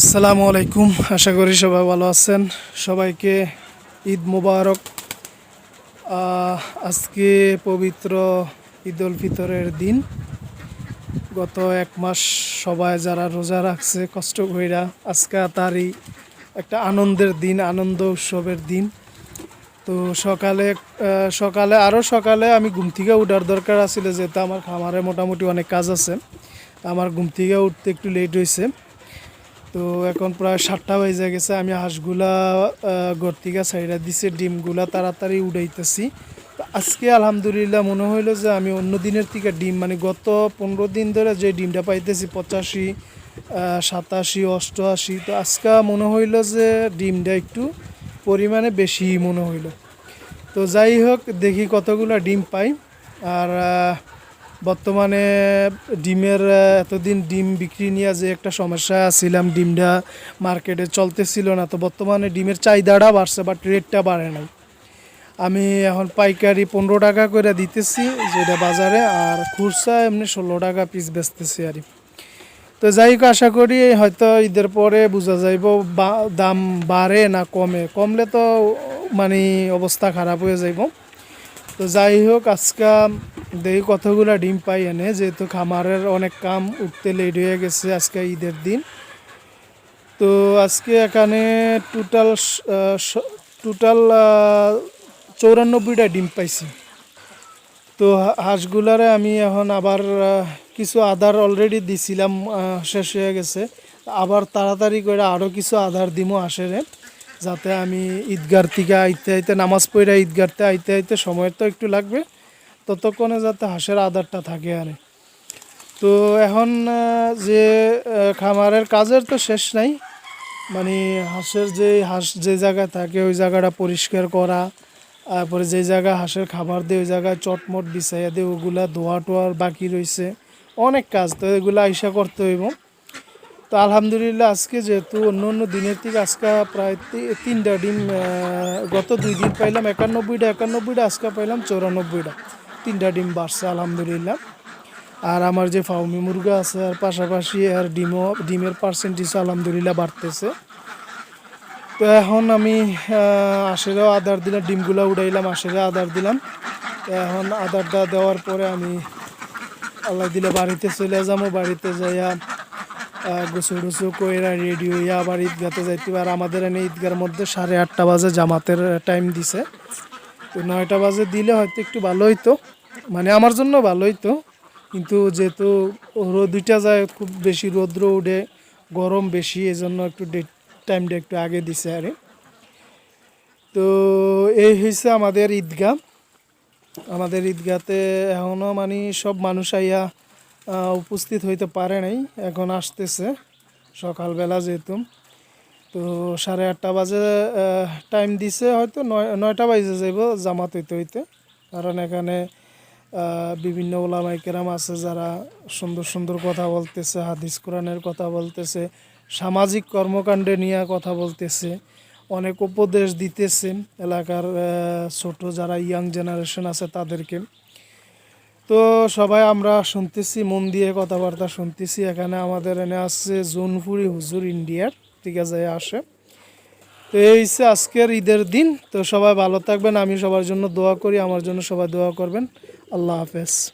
আসসালামু আলাইকুম। আশা করি সবাই ভালো আছেন। সবাইকে ঈদ মুবারক। আজকে পবিত্র ঈদ উল ফিতরের দিন। গত এক মাস সবাই যারা রোজা রাখছে, কষ্ট কইরা আজকে তারই একটা আনন্দের দিন, আনন্দ উৎসবের দিন। তো সকালে সকালে আরও সকালে আমি ঘুম থেকে উঠার দরকার আছিল, যেহেতু আমার খামারে মোটামুটি অনেক কাজ আছে। আমার ঘুম থেকে উঠতে একটু লেট হয়েছে তো এখন প্রায় সাতটা বাজে গেছে, আমি হাঁসগুলা গর্তিকা সাইডা দিছে, ডিমগুলা তাড়াতাড়ি উড়াইতেছি। আজকে আলহামদুলিল্লাহ মনে হইল যে আমি অন্য দিনের থেকে ডিম মানে গত পনেরো দিন ধরে যে ডিমটা পাইতেছি, পঁচাশি সাতাশি, অষ্টআশি, তো আজকে মনে হইল যে ডিমটা একটু পরিমাণে বেশি মনে হইল। তো যাই হোক, দেখি কতগুলো ডিম পাই। আর বর্তমানে ডিমের এতদিন ডিম বিক্রি নিয়ে যে একটা সমস্যা ছিলাম ডিমটা মার্কেটে চলতেছিল না। তো বর্তমানে ডিমের চাহিদাটা বাড়ছে বাট রেটটা বাড়ে নাই। আমি এখন পাইকারি পনেরো টাকা করে দিতেছি, যেটা বাজারে, আর খুচরা এমনি ষোলো টাকা পিস বেচতেছি আর। তো যাই হোক, আশা করি হয়তো ঈদের পরে বোঝা যাইব দাম বাড়ে না কমে। কমলে তো মানে অবস্থা খারাপ হয়ে যাইব। তো যাই হোক, আজকে দেখি কতগুলো ডিম পাই এনে, যেহেতু খামারের অনেক কাম উঠতে লেট হয়ে গেছে আজকে ঈদের দিন। তো আজকে এখানে টোটাল টোটাল চৌরানব্বইটা ডিম পাইছি। তো হাঁসগুলারে আমি এখন আবার কিছু আদার অলরেডি দিছিলাম শেষ হয়ে গেছে। আবার তাড়াতাড়ি করে আরও কিছু আধার দিমো হাঁসেরে যাতে আমি ঈদগার থেকে আইতে আইতে, নামাজ পড়ে ঈদগারতে আইতে আইতে সময় তো একটু লাগবে। ততক্ষণে যাতে হাঁসের আদারটা থাকে আরে। তো এখন যে খামারের কাজের তো শেষ নাই। মানে হাঁসের যে হাঁস যে জায়গায় থাকে, ওই জায়গাটা পরিষ্কার করা, তারপরে যে জায়গায় হাঁসের খাবার দেয়, ওই জায়গায় চটমট বিছাইয়া দেয়, ওগুলা ধোয়া টোয়ার বাকি রয়েছে অনেক কাজ, তো এগুলো আইসা করতে হইব। তো আলহামদুলিল্লাহ, আজকে যেহেতু অন্য অন্য দিনের থেকে আজকে প্রায় তিনটা ডিম গত দুই দিন পাইলাম একানব্বইটা একানব্বইটা, আজকে পাইলাম চৌরানব্বইটা। তিনটা ডিম বাড়ছে, আলহামদুলিল্লাহ। আর আমার যে ফাউমি মুরগা আছে, আর পাশাপাশি আর ডিমও, ডিমের পার্সেন্টেজ আলহামদুলিল্লাহ বাড়তেছে। তো এখন আমি আশেরাও আদার দিলাম, ডিমগুলো উড়াইলাম আশেরা আদার দিলাম। এখন আদারটা দেওয়ার পরে আমি আল্লাহ দিলে বাড়িতে চলে যাব, বাড়িতে যাইয়া গুছু টুসু কইরা রেডি হইয়া আবার ঈদগাতে যাইতে আর আমাদের এনে ঈদগার মধ্যে সাড়ে আটটা বাজে জামাতের টাইম দিছে। তো নয়টা বাজে দিলে হয়তো একটু ভালো হইতো। মানে আমার জন্য ভালোই তো। কিন্তু যেহেতু দুইটা যায়, খুব বেশি রৌদ্র উঠে, গরম বেশি এই জন্য একটু ডেট টাইমটা একটু আগে দিছে আরে তো এই হয়েছে আমাদের ঈদগাহ। আমাদের ঈদগাতে এখনও মানে সব মানুষ আইয়া উপস্থিত হইতে পারে নাই। এখন আসতেছে, সকালবেলা যেহেতু। তো সাড়ে আটটা বাজে টাইম দিছে হয়তো, নয়, নয়টা বাজে যাইব জামাত হইতে হইতে। কারণ এখানে বিভিন্ন ওলামাই কেরাম আছে যারা সুন্দর সুন্দর কথা বলতেছে, হাদিস কোরআনের কথা বলতেছে, সামাজিক কর্মকাণ্ডে নিয়ে কথা বলতেছে, অনেক উপদেশ দিতেছে এলাকার ছোট যারা ইয়াং জেনারেশন আছে তাদেরকে। তো সবাই আমরা শুনতেছি, মন দিয়ে কথাবার্তা শুনতেছি। এখানে আমাদের এনে আসছে জোনপুরি হুজুর ইন্ডিয়ার ঠিক আছে আসে। তো এই হচ্ছে আজকের ঈদের দিন। তো সবাই ভালো থাকবেন, আমি সবার জন্য দোয়া করি, আমার জন্য সবাই দোয়া করবেন। I love this.